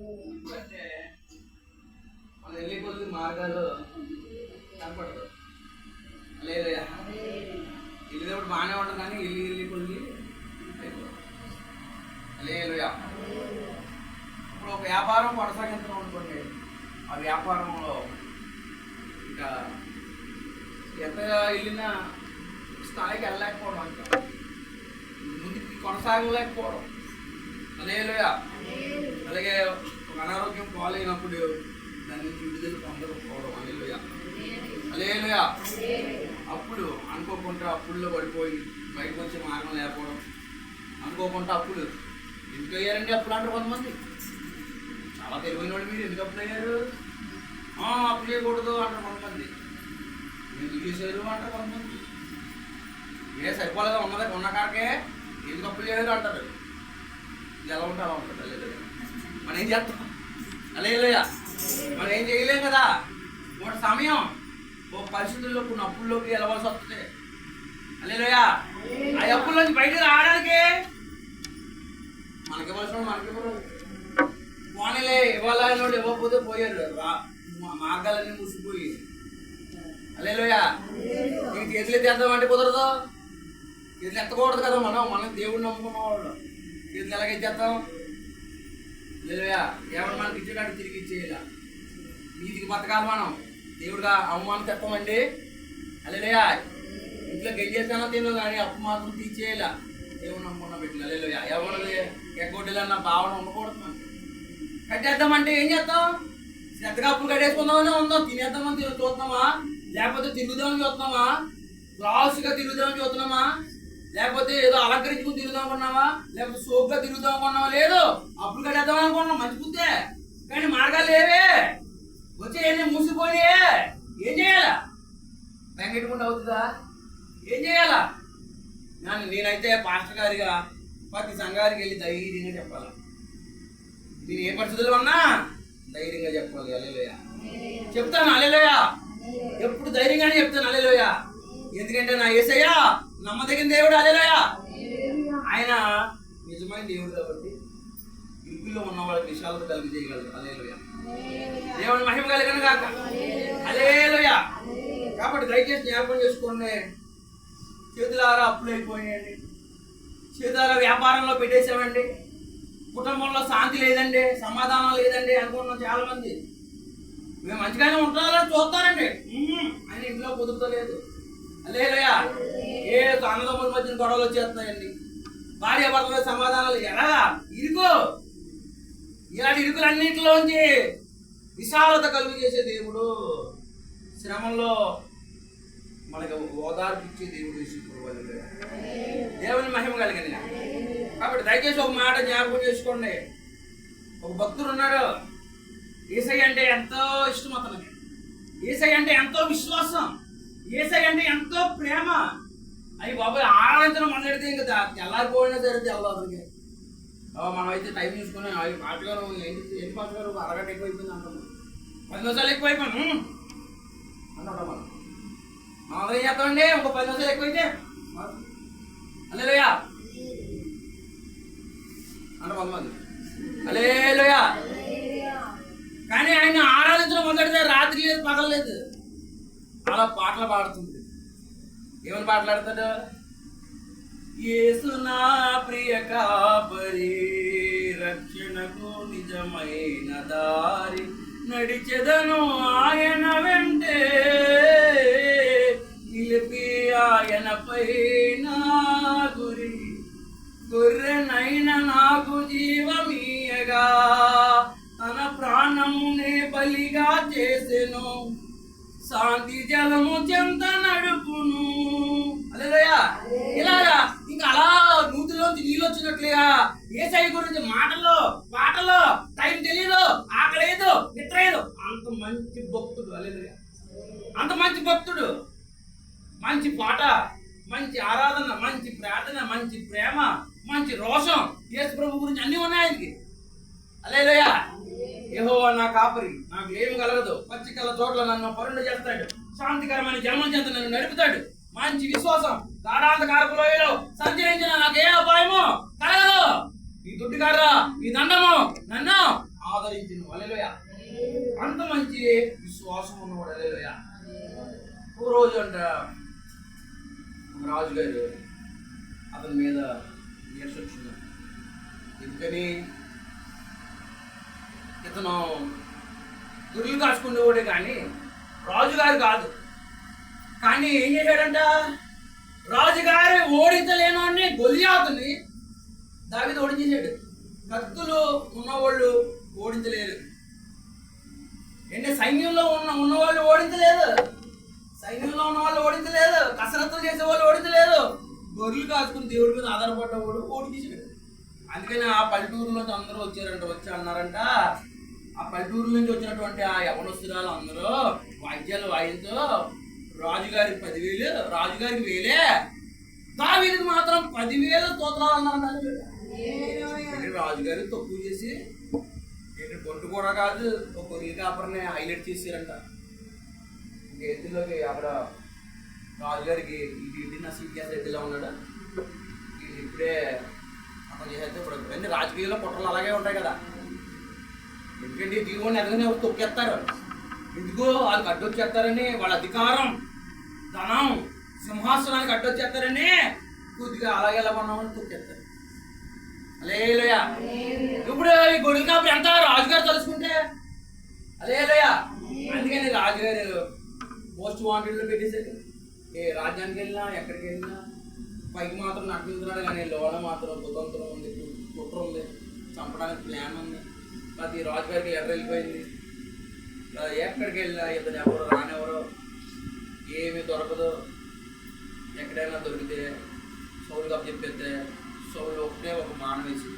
అంటే మనం వెళ్ళే మార్గాలు కనపడదు లేదా వెళ్ళేటప్పుడు బాగానే ఉండదు కానీ వెళ్ళి వెళ్ళి కొద్ది ఇప్పుడు ఒక వ్యాపారం కొనసాగించడం అనుకోండి ఆ వ్యాపారంలో ఇంకా ఎంతగా వెళ్ళినా స్థాయికి వెళ్ళలేకపోవడం అంట ముందుకి కొనసాగలేకపోవడం. అలేలుయా అలాగే ఒక అనారోగ్యం పాలైనప్పుడు దాని నుంచి విడుదల పొందకపోవడం అలేలుయ అలేలుయ అప్పుడు అనుకోకుండా అప్పుల్లో పడిపోయి బయటకు వచ్చే మార్గం లేకపోవడం. అనుకోకుండా అప్పుడు ఎందుకు అయ్యారండి అప్పులు అంటారు కొంతమంది? చాలా తెలివైన వాళ్ళు మీరు ఎందుకు అప్పులు అయ్యారు? అప్పు చేయకూడదు అంటారు కొంతమంది. ఎందుకు చేశారు అంటారు కొంతమంది. ఏ సరిపోలేదా? ఉన్నదే ఉన్న కారకే ఎందుకు అప్పులు చేయరు అంటారు. ఎలా ఉంటే అలా ఉంటుంది మనం ఏం చేస్తాం? అలేలుయ్య మనం ఏం చేయలేం కదా? ఒక సమయం ఓ పరిస్థితుల్లో కొన్ని అప్పుల్లోకి వెళ్ళవలసి వస్తుంది. అలేలోయా ఆ అప్పుల్లోంచి బయటకు రావడానికి మనకి ఇవ్వాల్సిన మనకి ఇవ్వరు. పోనీలే ఇవ్వాలని వాడు ఇవ్వకపోతే పోయారు మార్గాలన్నీ మూసిపోయి. అలేలోయా నీకు చేతులు ఎత్తేద్దామంటే కుదరదు. చేతులు ఎత్తకూడదు కదా మనం. మనం దేవుడిని నమ్ముకున్న వాళ్ళు. చేతులు ఎలాగ ఇచ్చేస్తాం లేదయా ఎవరు మనకి ఇచ్చేటట్టు తిరిగి ఇచ్చేయాల? నీతికి బతకాలి మనం. దేవుడిగా అవమానం తెస్తామండి. అలేలోయ ఇంట్లో గెలిచేస్తానో తెలియదు కానీ అప్పు మాత్రం తీర్చేయాల? దేవుడు నమ్ముకున్న పెట్టిన అలేలోయ ఎవరిది? ఎగ్గొడ్డలన్న భావన ఉండకూడదు మనకి. కట్టేద్దామంటే ఏం చేస్తాం? శ్రద్ధగా అప్పులు కట్టేసుకుందామనే ఉందాం తినేద్దామని తిని చూస్తున్నామా? లేకపోతే తిరుగుదామని చూస్తున్నామా? క్లాస్గా తిరుగుదామని చూస్తున్నామా? లేకపోతే ఏదో అలంకరించుకుని తిరుగుదాం అనుకున్నావా? లేకపోతే సోగ్గా తిరుగుదాం అనుకున్నావా? లేదు. అప్పులు కట్టేద్దాం అనుకున్నాం. మంచి బుద్ధే. కానీ మార్గాలు లేవే. వచ్చే ఏం మూసిపోయి. ఏం చేయాలా? వెంకటకుండా అవుతుందా? ఏం చేయాలా? నన్ను నేనైతే పాస్టర్ గారిగా ప్రతి సంఘానికి వెళ్ళి ధైర్యంగా చెప్పాలి. నేను ఏ పరిస్థితుల్లో ఉన్నా ధైర్యంగా చెప్పాలి. అల్లెలోయ చెప్తాను అల్లెలోయ ఎప్పుడు ధైర్యంగానే చెప్తాను అల్లెలోయ ఎందుకంటే నా ఏసయ్యా నమ్మదగిన దేవుడు అల్లెలోయ ఆయన నిజమైన దేవుడు కాబట్టి ఇరుకుల్లో ఉన్న వాళ్ళకి విషయాలకు కలిగి చేయగలరు అల్లెలోయ దేవుని మహిమ కలిగిన కాక అలేలోయ కాబట్టి దయచేసి జ్ఞాపకం చేసుకోండి. చేతులారా అప్పులు అయిపోయాయండి చేతులారా వ్యాపారంలో పెట్టేసామండి కుటుంబంలో శాంతి లేదండి సమాధానం లేదండి అనుకున్నాం చాలా మంది మేము మంచిగానే ఉంటారని చూస్తారండి. ఆయన ఇంట్లో కుదురుతలేదు. లేదయ్యా ఏ అన్నదమ్ముల మధ్యన గొడవలు వచ్చేస్తున్నాయండి. భార్య భర్తల సమాధానాలు ఎలా ఇరుకో. ఇలాంటి ఇరుకులన్నింటిలోంచి విశాలత కలుగు చేసే దేవుడు శ్రమంలో మనకు ఓదార్పిచ్చే దేవుడు యేసుప్రభువు దేవుని మహిమ కలిగింది కాబట్టి దయచేసి ఒక మాట జ్ఞాపకం చేసుకోండి. ఒక భక్తుడు ఉన్నాడు. ఏసై అంటే ఎంతో ఇష్టం అతనికి. ఏసై అంటే ఎంతో విశ్వాసం. ఏసై అంటే ఎంతో ప్రేమ. అయ్యి బాబాయ్ ఆరాధించడం మొదలెడితే ఇంకా దా- తెల్లారిపోయినా సరే తెల్లవారికి. మనం అయితే టైం చూసుకుని అవి పాటగారు ఎన్ని ఏంటి పాటగారు అరగంట ఎక్కువైపోయింది అంటాము పది నిమిషాలు ఎక్కువైపోయాను? అంటాం మనం మనం ఏం చేస్తామండి? ఒక పది నిమిషాలు ఎక్కువైతే? అల్లెలుయా. అంట కొంతమంది అలేలుయా కానీ ఆయన ఆరాధించడం మొదటిదే రాత్రి లేదు పగలలేదు అలా పాటలు పాడుతుంది. ఏమని మాట్లాడతాడు? ఏసునా ప్రియ కాపరి రక్షణకు నిజమైన దారి నడిచెదను ఆయన వెంటే. నిలిపి ఆయన పైన గురి గొర్రెనైన నాకు జీవమీయగా తన ప్రాణమునే బలిగా చేసెను. శాంతి జలము చెంత నడుపును. అదేదయ్యా ఇలాగా ఇంకా అలా నూతిలోంచి నీళ్ళు వచ్చినట్లుగా ఏసై గురించి మాటలో పాటలో టైం తెలియదు ఆకలేదు నిద్రలేదు. అంత మంచి భక్తుడు అలేదయ్యా అంత మంచి భక్తుడు. మంచి పాట మంచి ఆరాధన మంచి ప్రార్థన మంచి ప్రేమ మంచి రోషం. యేసు ప్రభు గురించి అన్ని ఉన్నాయి ఆయనకి. అలేదయ్యా ఏహో నా కాపరి నాకు ఏమి కలగదు. పచ్చికల చోట్ల నన్ను పరుండ చేస్తాడు. శాంతికరమైన జన్మం చేత నన్ను నడుపుతాడు. మంచి విశ్వాసం గాఢాంధకారపులోయలో సంచరించిన నాకు ఏ అపాయము కలగదు. ఈ దుడ్డుగారా ఈ దండము నన్ను ఆదరించిన. అలెలోయ అంత మంచి విశ్వాసం ఉన్నవాడు అలెలోయ ఓ రోజు అంట రాజుగారు అతని మీద నీరస ఎందుకని? ఇతను గురులు కాచుకునేవాడే కానీ రాజుగారు కాదు. కానీ ఏం చేశాడంట? రాజుగారి అని గొలియాతుని దావిది ఓడించేశాడు. కత్తులు ఉన్నవాళ్ళు ఓడించలేరు. ఏంటి సైన్యంలో ఉన్న ఉన్నవాళ్ళు ఓడించలేదు. సైన్యంలో ఉన్న వాళ్ళు ఓడించలేదు. కసరత్తులు చేసే వాళ్ళు ఓడించలేదు. గొర్రెలు కాచుకుని దేవుడి మీద ఆధారపడ్డవాడు ఓడించాడు అందుకని ఆ పల్లెటూరులో అందరూ వచ్చారంట వచ్చి అన్నారంట ఆ పల్లెటూరు నుంచి వచ్చినటువంటి ఆ యవనస్తురాలు అందరూ వాయిద్యాలు వాయిస్తూ రాజుగారికి పదివేలు రాజుగారికి వేలే. దావీదికి మాత్రం పదివేలు స్తోత్రాలు అన్నారంట ఏంటి రాజుగారు తక్కువ చేసి? ఏంటి బొట్టు కూడా కాదు ఒక గొర్రెల కాపర్ని హైలైట్ చేసారంట ఎత్తులోకి అక్కడ రాజుగారికి ఇటు ఇటు నా సీట్ ఎత్తులో ఉన్నాడు? ఇప్పుడే అతను చేసేస్తే ఇప్పుడు అన్ని రాజకీయాల్లో కుట్రలు అలాగే ఉంటాయి కదా. ఎందుకంటే దీనివల్ల ఎదగనే తొక్కేస్తారు? ఎందుకో వాళ్ళకి అడ్డొచ్చేస్తారని వాళ్ళ అధికారం ధనం సింహాసనానికి అడ్డొచ్చేస్తారని కొద్దిగా అలాగే ఎలా ఉన్నామని తొక్కేస్తారు. అలేలోయ ఇప్పుడు ఈ గొడుగు కాపుడు ఎంత? రాజుగారు తలుచుకుంటే? అలేలోయ అందుకని రాజుగారు మోస్ట్ వాంటెడ్లో పెట్టేశారు. ఏ రాజ్యానికి వెళ్ళినా ఎక్కడికి వెళ్ళినా పైకి మాత్రం నడుపుతున్నాడు కానీ లోన మాత్రం కుతంత్రం ఉంది కుట్ర ఉంది. చంపడానికి ప్లాన్ ఉంది. అది రాజుగారికి ఎర్ర వెళ్ళిపోయింది. ఎక్కడికి వెళ్ళినా ఇతను ఎవరు రానివ్వరు. ఏమి దొరకదు. ఎక్కడైనా దొరికితే సౌలు కప్పు చెప్పేస్తే సౌలు ఒకటే ఒక మానం వేసి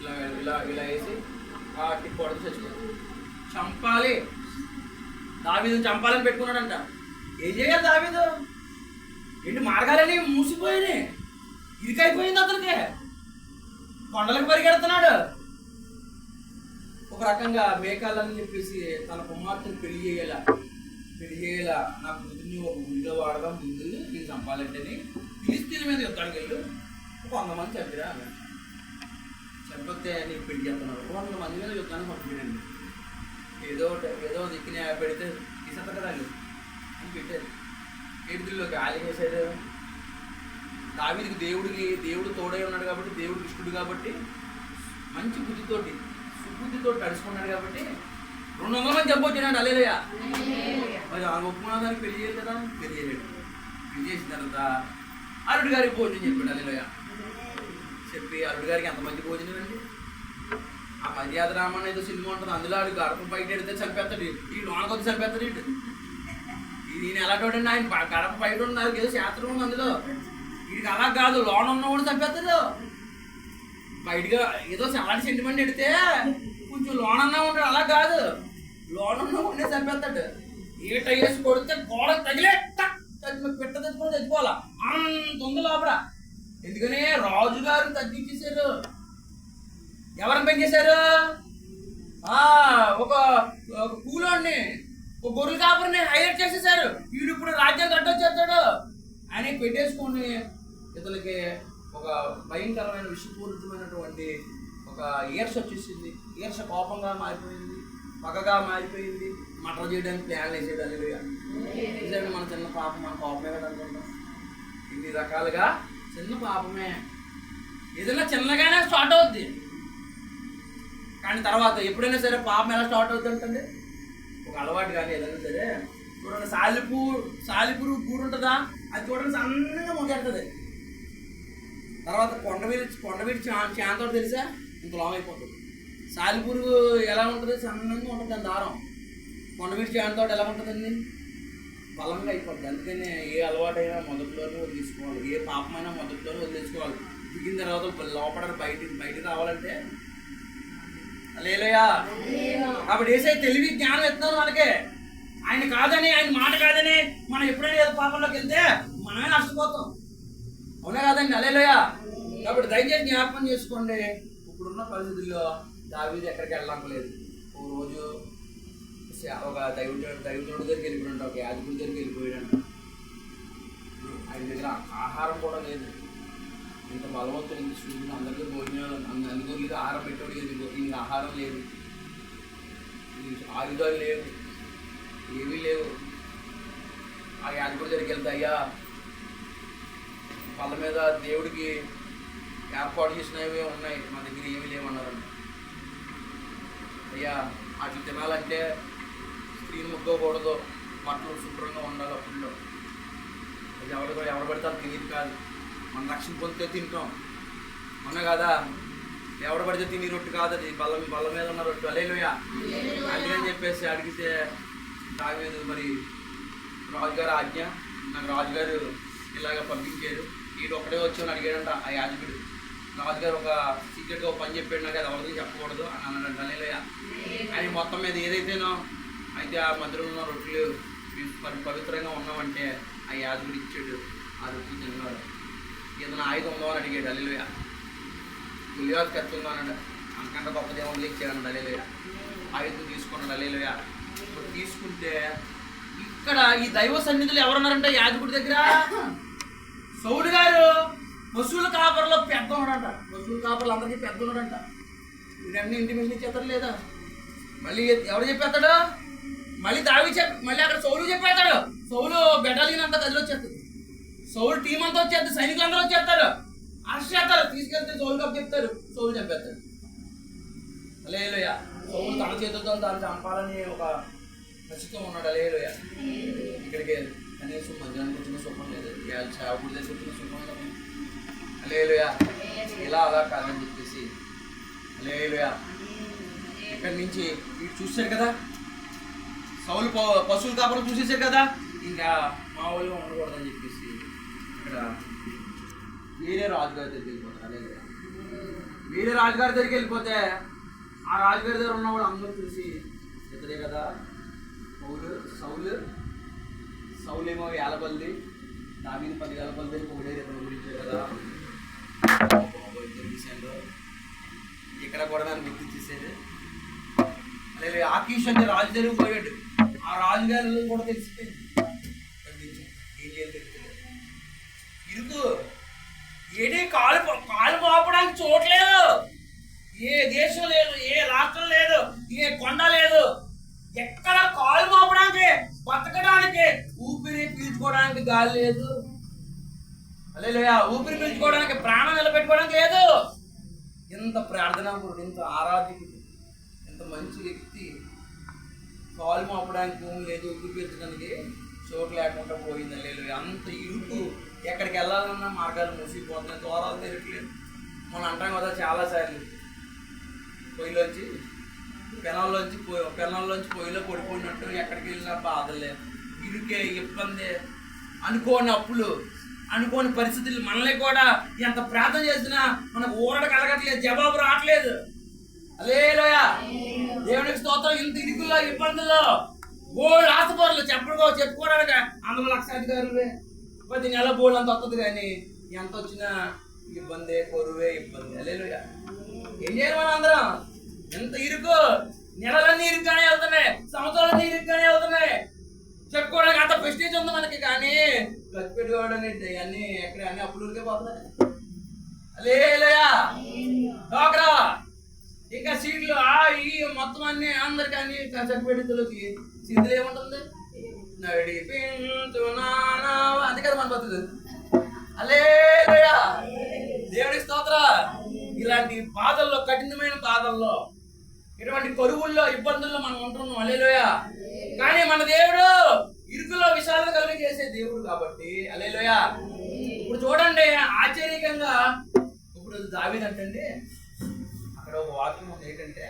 ఇలా ఇలా ఇలా వేసి ఆ టిప్ పడుతూ చంపాలి. దావీదు చంపాలని పెట్టుకున్నాడంట. ఏం చేయాలి దావీదు? ఏంటి మార్గాలని మూసిపోయినాయి. ఇరికైపోయింది అతనికి. కొండలకు పరిగెడుతున్నాడు. ఒక రకంగా మేకాలని చెప్పేసి తన కుమార్తెను పెళ్ళి చేయాల? పెళ్ళి చేయాల? నా కూతుర్ని ఒక గుడిలో వాడదాం ముందు నేను చంపాలంటేని ఫిలిస్తీన్ మీద యుద్ధానికి వెళ్ళు. కొంతమంది చంపిరా అన్నాడు. చంపితే నీకు పెళ్ళి చేస్తున్నారు. వంద మంది మీద యుద్ధానికి పంపించండి. ఏదో ఒకటి ఏదో దిక్కుని పెడితే తీసేస్తారు కదా అని పెట్టారు. ఎడుతుల్లోకి ఆలి చేశారు దావిదికి దేవుడికి దేవుడు తోడై ఉన్నాడు కాబట్టి దేవుడు కృష్ణుడు కాబట్టి మంచి బుద్ధితోటి సుబుద్ధితో నడుచుకున్నాడు కాబట్టి రెండు వందల మంది చంపొచ్చినాడు అలేదయ్య మరి ఆ ఒప్పుకున్నదానికి పెళ్ళి చేయలేదు కదా పెళ్ళి చేయలేడు పెళ్ళి చేసిన తర్వాత అరుడు గారికి భోజనం చెప్పాడు అలేదయ్య చెప్పి అరుడు గారికి ఎంతమంది భోజనం అండి? ఆ మర్యాద రామన్ ఏదో సినిమా ఉంటుంది అందులో ఆడు గడప బయట ఎడితే చంపేస్తాడు ఈ లోనకొద్ది చంపేస్తాడు ఇటు ఈయన ఎలా ఆయన గడప బయట ఉన్నారు ఏదో శాస్త్రం ఉంది అందులో. వీడికి అలా కాదు లోన ఉన్నవాడు చంపేస్తాడు. బయటగా ఏదో అలాంటి సెంటిమెంట్ ఎడితే కొంచెం లోన్ అన్నా ఉంటాడు. అలా కాదు. లోన్ ఉండే చంపేస్తాడు. ఈట వేసి కొడితే గోడ తగిలే పెట్ట తెచ్చుకొని తెచ్చుకోవాలా అంత ఉంది లోపల. ఎందుకని రాజుగారు తగ్గించేశారు. ఎవరిని పెంచేశారు? ఆ, ఒక ఒక కూలోడిని ఒక గొర్రెల కాపురిని హైలైట్ చేసేసారు వీడు ఇప్పుడు రాజ్యం కట్టొచ్చేస్తాడు అని పెట్టేసుకొని ఇతనికి ఒక భయంకరమైన విషపూరితమైనటువంటి ఒక ఈర్ష వచ్చేసింది. ఈర్ష కోపంగా మారిపోయింది పగగా మారిపోయింది. మటర్ చేయడానికి ప్లాన్ వేసేది అల్లుగా నిజంగా మన చిన్న పాపం మన కోపమే కదా అనుకుంటాం. ఇన్ని రకాలుగా చిన్న పాపమే. ఏదైనా చిన్నగానే స్టార్ట్ అవుద్ది. కానీ తర్వాత ఎప్పుడైనా సరే పాపం ఎలా స్టార్ట్ అవుతుందంటే ఒక అలవాటు కానీ ఏదైనా సరే చూడండి సాలిపూ సాలిపురు కూడు ఉంటుందా? అది చూడండి సన్నగా మొదలెడుతుంది తర్వాత కొండ మీద కొండ మీద చాంతో తెలుసా? ఇంత లాంగ్ అయిపోతుంది. సాలిపురుగు ఎలా ఉంటుంది? సన్నంగా ఉంటుంది దాని దారం. కొండ మీద చాంతో ఎలా ఉంటుందండి? బలంగా అయిపోద్ది. అందుకని ఏ అలవాటైనా మొదట్లోనే వదిలేసుకోవాలి. ఏ పాపమైనా మొదట్లోనే వదిలేసుకోవాలి. దిగిన తర్వాత లోపల బయట బయటకు రావాలంటే? లేలయా కాబట్టి ఏసై తెలివి జ్ఞానం ఎత్తున్నారు మనకి ఆయన కాదని ఆయన మాట కాదని మనం ఎప్పుడైనా పాపంలోకి వెళ్తే మనమే నష్టపోతాం. అవునా కాదండి? అలేలోయ కాబట్టి దయచేసి జ్ఞాపకం చేసుకోండి. ఇప్పుడున్న పరిస్థితుల్లో దావీది ఎక్కడికి వెళ్ళలేదు ఓ రోజు ఒక దైవుడు దైవుడు దగ్గరికి వెళ్ళిపోయాడు ఒక యాజకుడి దగ్గరికి వెళ్ళిపోయాడు ఆయన దగ్గర ఆహారం కూడా లేదు. ఇంత బలవంతుడు ఇంత సూర్యుడు అందరికీ భోజనాలు అందరికీ ఆహారం పెట్టాడు ఈయనకి ఆహారం లేదు. ఆయుధాలు లేవు. ఏమీ లేవు. ఆ యాజకుడి దగ్గరికి వెళ్తాయ్యా వాళ్ళ మీద దేవుడికి ఏర్పాటు చేసినవి ఉన్నాయి. మా దగ్గర ఏమీ లేవన్నారంట అయ్యా వాటిని తినాలంటే స్త్రీని ముగ్గకూడదు. బట్టలు శుభ్రంగా ఉండాలి అప్పుల్లో అది ఎవరు ఎవరు పడితే అది తినేది కాదు. మన రక్షణ పొందితే తింటాం. అవునా కదా? ఎవడు పడితే తిని రొట్టు కాదు అది. బల్ల బల్ల మీద ఉన్న రొట్టు. అలేలుయ అందుకని చెప్పేసి అడిగితే దావీదు మరి రాజుగారు ఆజ్ఞ. నాకు రాజుగారు ఇలాగ పంపించారు. ఈడు ఒకటే వచ్చి అని అడిగాడంట ఆ యాజకుడు. రాజుగారు ఒక సీక్రెట్గా పని చెప్పాడు నాకు అది ఎవరికి చెప్పకూడదు అని అన్నాడు అలేలుయ అని మొత్తం మీద ఏదైతేనో అయితే ఆ మధ్యలో ఉన్న రొట్టెలు మేము పవిత్రంగా ఉన్నామంటే ఆ యాజకుడు ఇచ్చాడు ఆ రొట్టెలు తిన్నాడు. ఏదైనా ఆయుధం ఉందో అని అడిగాడు అల్లుయ పులిహార ఖర్చు ఉందో అన్నాడు. అంకంటే గొప్ప దేవుళ్ళు ఇచ్చాడు అల్లుయ ఆయుధం తీసుకున్నాడు అల్లుయ ఇప్పుడు తీసుకుంటే ఇక్కడ ఈ దైవ సన్నిధులు ఎవరున్నారంటే యాజకుడి దగ్గర? సౌడు గారు. పశువుల కాపర్లో పెద్ద ఉన్నాడంట పశువుల కాపర్లు అందరికీ పెద్ద ఉన్నాడంట వీడన్నీ ఇంటి చేస్తారు లేదా? మళ్ళీ ఎవరు చెప్పేస్తాడు? మళ్ళీ దావి చెప్ మళ్ళీ అక్కడ సౌలు చెప్పేస్తాడు. సౌలు బెటాలియన్ అంతా కదిలి వచ్చేస్తుంది సౌలు టీం అంతా వచ్చేస్తుంది సైనికులు అందరూ వచ్చేస్తారు. అరెస్ట్ చేస్తారు. తీసుకెళ్తే సౌలు కప్పు చెప్తారు సౌలు చంపేస్తాడు లేలోయ సౌలు తన చేతులతో తాను చంపాలని ఒక నచ్చితం ఉన్నాడు. లేలోయ ఇక్కడికి కనీసం మధ్యాహ్నం వచ్చిన సుఖం లేదు. చావుడు దగ్గర వచ్చిన సుఖం లేదు. లేలుయా ఇలా అలా కాదని చెప్పేసి. లేలుయా ఇక్కడి నుంచి వీడు చూశారు కదా? సౌలు ప- పశువులు కాపురం చూసేసారు కదా? ఇంకా మా వాళ్ళు ఉండకూడదని చెప్పేసి ఇక్కడ వేరే రాజుగారి దగ్గరికి వెళ్ళిపోతారు అదే వేరే రాజుగారి దగ్గరికి వెళ్ళిపోతే ఆ రాజుగారి దగ్గర ఉన్నవాడు అందరూ చూసి ఇద్దరే కదా పౌలు సౌలు? సౌలేమో ఏలబల్లి దామీని పది ఏలబల్లి ఒకటే ఇతను గురించే కదా? ఇక్కడ కూడా నన్ను గుర్తించేసేది అలాగే ఆకీష్ అంటే రాజు పోయాడు. ఆ రాజుగారు కూడా తెలిసిపోయింది. ఏం చేయాలి ఇరుగు ఇరుకు కాలు కాలు మోపడానికి చూడలేదు ఏ దేశం లేదు ఏ రాష్ట్రం లేదు ఏ కొండ లేదు. ఎక్కడ కాలు మోపడానికి బతకడానికి ఊపిరి పీల్చుకోవడానికి గాలి లేదు. అలేలుయా ఊపిరి పీల్చుకోవడానికి ప్రాణం నిలబెట్టుకోవడానికి లేదు. ఇంత ప్రార్థనాపరుడు ఇంత ఆరాధికుడు ఇంత మంచి వ్యక్తి. కాలు మోపడానికి భూమి లేదు ఊపిరి పీల్చడానికి చోటు లేకుండా పోయింది లేదు అంత ఇరుకు ఎక్కడికి వెళ్ళాలన్నా మార్గాలు మూసిపోతున్నాయి దూరాలు తిరగట్లేదు. మనం అంటాం కదా చాలాసార్లు పొయ్యిలోంచి పెనాల్లోంచి పోయి పెనంలోంచి పొయ్యిలో పడిపోయినట్టు ఎక్కడికి వెళ్ళినా బాధలే ఇరుకే ఇబ్బంది అనుకోని అప్పులు అనుకోని పరిస్థితులు మనల్ని కూడా ఎంత ప్రార్థన చేసినా మనకు ఊరడ కలగట్లేదు జవాబు రావట్లేదు. అలేలోయ దేవునికి స్తోత్రం. ఇంత ఇరుకుల్లో ఇబ్బందుల్లో గోల్డ్ ఆశపరులు చెప్పడుకో చెప్పుకోవడానికి అందులో లక్షాధికారులే ప్రతి నెల గోల్డ్ అంత వస్తుంది కానీ ఎంత వచ్చినా ఇబ్బందే కొరువే ఇబ్బంది. అలేలోయ ఏం చేయాలి మనం అందరం? ఎంత ఇరుకు? నెలలన్నీ ఇరుగ్గానే వెళ్తున్నాయి సంవత్సరాలన్నీ ఇరుగ్గానే వెళ్తున్నాయి. చెప్పుకోవడానికి అంత ప్రెస్టేజ్ ఉంది మనకి కానీ ఖర్చు పెట్టుకోవడానికి అన్ని ఎక్కడ అన్ని అప్పులకే పోతున్నాయి. లేయా డోక్రా ఇంకా సీట్లు ఆ ఈ మొత్తం అన్ని అందరికి అన్ని చచ్చిపెట్టులకి సీట్లు ఏముంటుంది? నడిపించునానా అది కదా మన బతుకు అలేలుయా దేవుడి స్తోత్ర. ఇలాంటి బాధల్లో కఠినమైన బాధల్లో ఇటువంటి కరువుల్లో ఇబ్బందుల్లో మనం ఉంటున్నాం. అలేలోయా కానీ మన దేవుడు ఇరుకులో విషాదం కలిగి చేసే దేవుడు కాబట్టి అలేలోయ ఇప్పుడు చూడండి ఆశ్చర్యకంగా ఇప్పుడు దావిదంటండి అక్కడ ఒక వాక్యం ఉంది ఏంటంటే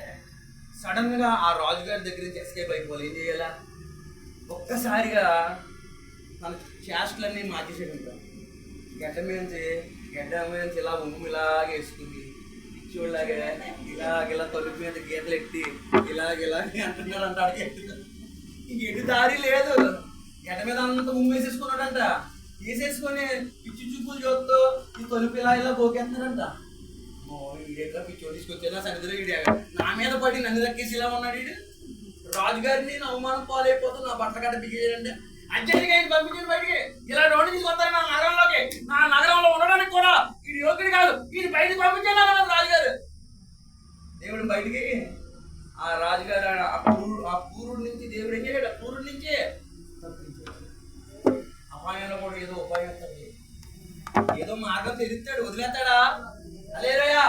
సడన్గా ఆ రాజుగారి దగ్గర నుంచి ఎస్కేప్ అయిపోవాలి. ఏం చేయాలా? ఒక్కసారిగా తన చేష్టలన్నీ మార్చేసాడు ఇంకా గడ్డ మీద గడ్డ మీద ఇలా ఉమ్ము ఇలాగ వేసుకుంది. పిచ్చోళ్ళలాగా ఇలాగ ఇలా తలుపు మీద గీతలు ఎట్టి ఇలాగ ఇలాగే అంటున్నాడు అంటాడు. ఇంక ఎటు దారి లేదు. ఎట మీద అంత ఉమ్ము వేసేసుకున్నాడంట. వేసేసుకొని పిచ్చి చూపులు చూస్తూ ఈ తలుపు ఇలా ఇలా పోకేస్తున్నాడంట. ఈడేట్లా పిచ్చో తీసుకొచ్చేలా సన్నిధిలో నా మీద పడి నన్ను దక్కేసి ఇలా ఉన్నాడు ఈడు. రాజుగారిని నేను అవమానం పాలైపోతుంది నా బట్టల కట్ట బిగించాడంటే అర్జెంట్గా ఆయన పంపించండి బయటికి. ఇలా రోడ్డు తీసుకొస్తాను నా నగరంలోకి నా నగరంలో ఉండడానికి కూడా వీడు యోగ్యుడు కాదు వీడు బయటకు పంపించాను అన్నాడు రాజుగారు దేవుడు బయటికి ఆ రాజుగారు ఆ- ఆ పూరు ఆ పూరుడి నుంచి దేవుడు ఏం చేయలేడు ఆ పూరుడి నుంచి తప్పించాడు అపాయంలో కూడా ఏదో ఉపాయం వస్తుంది ఏదో మార్గం వదిలేస్తాడా? అలేరయ్యా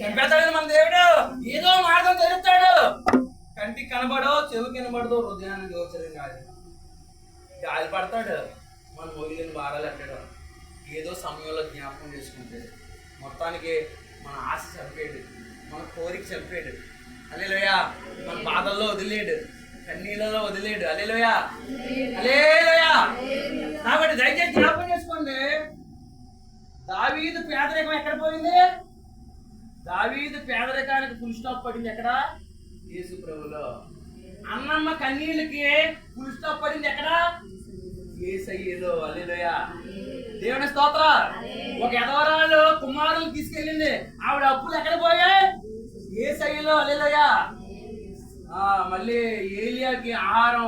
చంపేస్తాడు మన దేవుడు. ఏదో మార్గం తెలుస్తాడు కంటికి కనబడో చెవి కనబడదో హృదయాన్ని గోచరం కాదు. గాలి పడతాడు. మన మొగిలిని భారాలు ఎట్టాడు ఏదో సమయంలో జ్ఞాపకం చేసుకుంటాడు మొత్తానికి మన ఆశ చంపేడు. మన కోరిక చంపేడు. అలేలోయా మన బాధల్లో వదిలేడు. కన్నీళ్ళలో వదిలేడు. అలేలోయా అలేలోయా కాబట్టి దయచేసి జ్ఞాపకం చేసుకోండి. దావీదు పేదరికం ఎక్కడ పోయింది? దావీదు పేదరికానికి ఫుల్ స్టాప్ పడింది ఎక్కడ? యేసు ప్రభులో. అన్నమ్మ కన్నీళ్ళకి ఫుల్ స్టాప్ పడింది ఎక్కడ? ఏసయ్యలో. అల్లెలోయ దేవుని స్తోత్ర. ఒక ఎదవరాలు కుమారులు తీసుకెళ్ళింది. ఆవిడ అప్పులు ఎక్కడ పోయాయి? ఏసయ్యలో. అల్లెలోయ ఆ, మళ్ళీ ఏలియాకి ఆహారం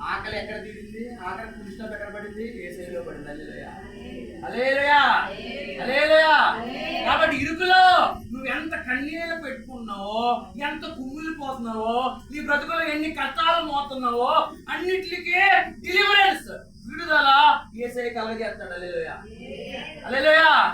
ఆకలి ఎక్కడ తీరింది? ఆకలి ఫుల్ స్టాప్ ఎక్కడ పడింది? ఏసయ్యలో పడింది. అల్లెలోయ కాబట్టి ఇరుకులో నువ్వు ఎంత కన్నీళ్ళు పెట్టుకున్నావో ఎంత కుమ్ములు పోతున్నావో నీ బ్రతుకులో ఎన్ని కష్టాలు మోతున్నావో అన్నిటికీ డెలివరెన్స్ విడుదల ఏసై కలగజేస్తాడు. అలేలుయా. అలేలుయా.